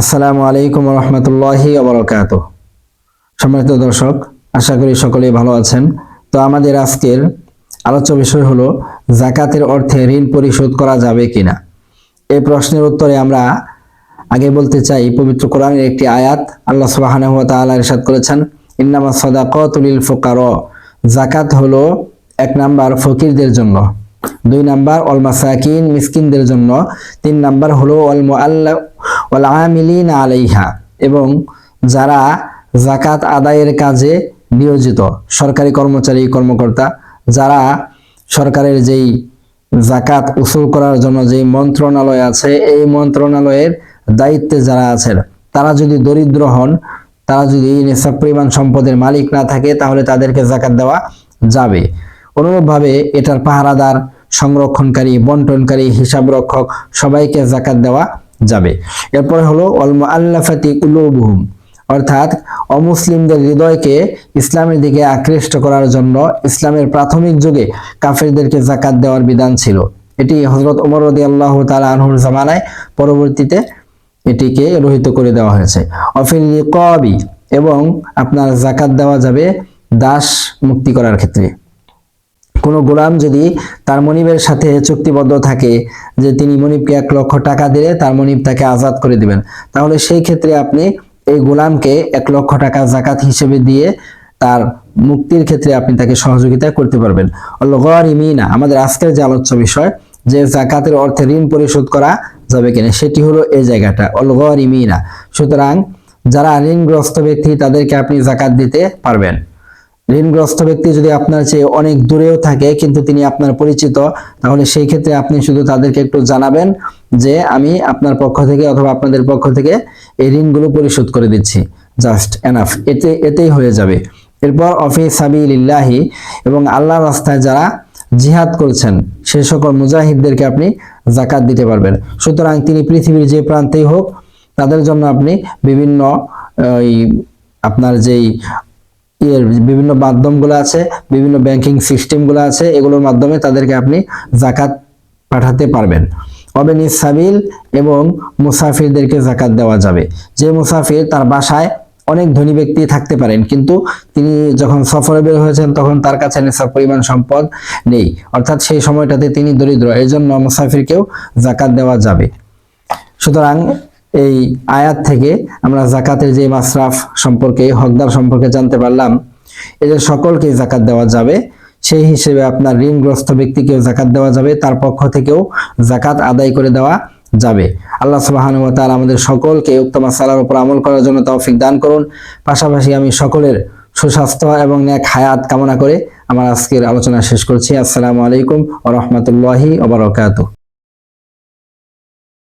আসসালামু আলাইকুম রহমতুল্লাহি অবরকাত সম্মানিত দর্শক, আশা করি সকলেই ভালো আছেন। তো আমাদের আজকের আলোচ্য বিষয় হলো, জাকাতের অর্থে ঋণ পরিশোধ করা যাবে কিনা? এই প্রশ্নের উত্তরে আমরা আগে বলতে চাই, পবিত্র কোরআনের একটি আয়াত আল্লাহ সুবহানাহু ওয়া তাআলা ইরশাদ করেছেন ইন্নামা সাদাকাতু লিল ফুকারা। জাকাত হলো এক নাম্বার ফকিরদের জন্য। দুই নাম্বার অল মাসাকিন, মিসকিনদের জন্য। তিন নাম্বার হলো অল আমিলিন আলাইহা। এবং যারা জাকাত আদায়ের কাজে নিয়োজিত সরকারি কর্মচারী, কর্মকর্তা, যারা সরকারের যেই জাকাত উসুল করার জন্য যে মন্ত্রণালয় আছে, এই মন্ত্রণালয়ের দায়িত্বে যারা আছেন, তারা যদি দরিদ্র হন, তারা যদি নিসাব পরিমাণ সম্পদের মালিক না থাকে, তাহলে তাদেরকে জাকাত দেওয়া যাবে। অনুরূপভাবে এটার পাহারাদার সংরক্ষণকারী, বন্টনকারী হিসাব রক্ষক সবাইকে জাকাত দেওয়া যাবে। এরপরে হলো অলম আল্লাফাতি কুলুবহুম। অর্থাৎ অমুসলিমদের হৃদয়কে ইসলামের দিকে আকৃষ্ট করার জন্য ইসলামের প্রাথমিক যুগে কাফেরদেরকে জাকাত দেওয়ার বিধান ছিল। এটি হজরত ওমর রদি আল্লাহ তালা আনহুর জামানায় পরবর্তীতে এটিকে রহিত করে দেওয়া হয়েছে। অফিল কবি এবং আপনার জাকাত দেওয়া যাবে দাস মুক্তি করার ক্ষেত্রে। কোনো গোলাম যদি তার মনিবের সাথে চুক্তিবদ্ধ থাকে যে তিনি মনিবকে এক লক্ষ টাকা দিলে তার মনিব তাকে আজাদ করে দিবেন, তাহলে সেই ক্ষেত্রে আপনি এই গোলামকে এক লক্ষ টাকা জাকাত হিসেবে দিয়ে তার মুক্তির ক্ষেত্রে আপনি তাকে সহযোগিতা করতে পারবেন। ইমিনা আমাদের আজকের যে আলোচ্য বিষয়, যে জাকাতের অর্থে ঋণ পরিশোধ করা যাবে কিনা, সেটি হলো এই জায়গাটা অলগর ইমিনা সুতরাং যারা ঋণগ্রস্ত ব্যক্তি, তাদেরকে আপনি জাকাত দিতে পারবেন। ঋণগ্রস্ত ব্যক্তি যদি আপনার চেয়ে অনেক দূরেও থাকে, কিন্তু তিনি আপনার পরিচিত, তাহলে সেই ক্ষেত্রে আপনি শুধু তাদেরকে একটু জানাবেন যে আমি আপনার পক্ষ থেকে অথবা আপনাদের পক্ষ থেকে এই ঋণগুলো পরিশোধ করে দিচ্ছি। Just enough. এতে, এতেই হয়ে যাবে। এরপর অফিস সাবিলিল্লাহি, এবং আল্লাহ রাস্তায় যারা জিহাদ করছেন, সে সকল মুজাহিদদেরকে আপনি জাকাত দিতে পারবেন। সুতরাং তিনি পৃথিবীর যে প্রান্তেই হোক, তাদের জন্য আপনি বিভিন্ন আপনার যেই এর বিভিন্ন মাধ্যমগুলো আছে, বিভিন্ন ব্যাংকিং সিস্টেমগুলো আছে, এগুলোর মাধ্যমে তাদেরকে আপনি জাকাত পাঠাতে পারবেন। অবেন সাবিল এবং মুসাফিরদেরকে জাকাত দেওয়া যাবে। যে মুসাফির তার বাসায় অনেক ধনী ব্যক্তি থাকতে পারেন, কিন্তু তিনি যখন সফরে বের হয়েছেন তখন তার কাছে নেশাব পরিমাণ সম্পদ নেই। অর্থাৎ সেই সময়টাতে তিনি দরিদ্র এই জন্য মুসাফিরকেও জাকাত দেওয়া যাবে। সুতরাং এই আয়াত থেকে আমরা জাকাতের যে মাসরাফ সম্পর্কে, হকদার সম্পর্কে জানতে পারলাম এদের সকলকে জাকাত দেওয়া যাবে, সেই হিসেবে আপনার ঋণগ্রস্ত ব্যক্তিকেও জাকাত দেওয়া যাবে, তার পক্ষ থেকেও জাকাত আদায় করে দেওয়া যাবে। আল্লাহ সুবহানাহু ওয়া তাআলা আমাদের সকলকে উত্তম সালার উপর আমল করার জন্য তৌফিক দান করুন। পাশাপাশি আমি সকলের সুস্বাস্থ্য এবং ন্যাক হায়াত কামনা করে আমার আজকের আলোচনা শেষ করছি। আসসালামু আলাইকুম ওয়া রাহমাতুল্লাহি ওয়া বারাকাতুহু।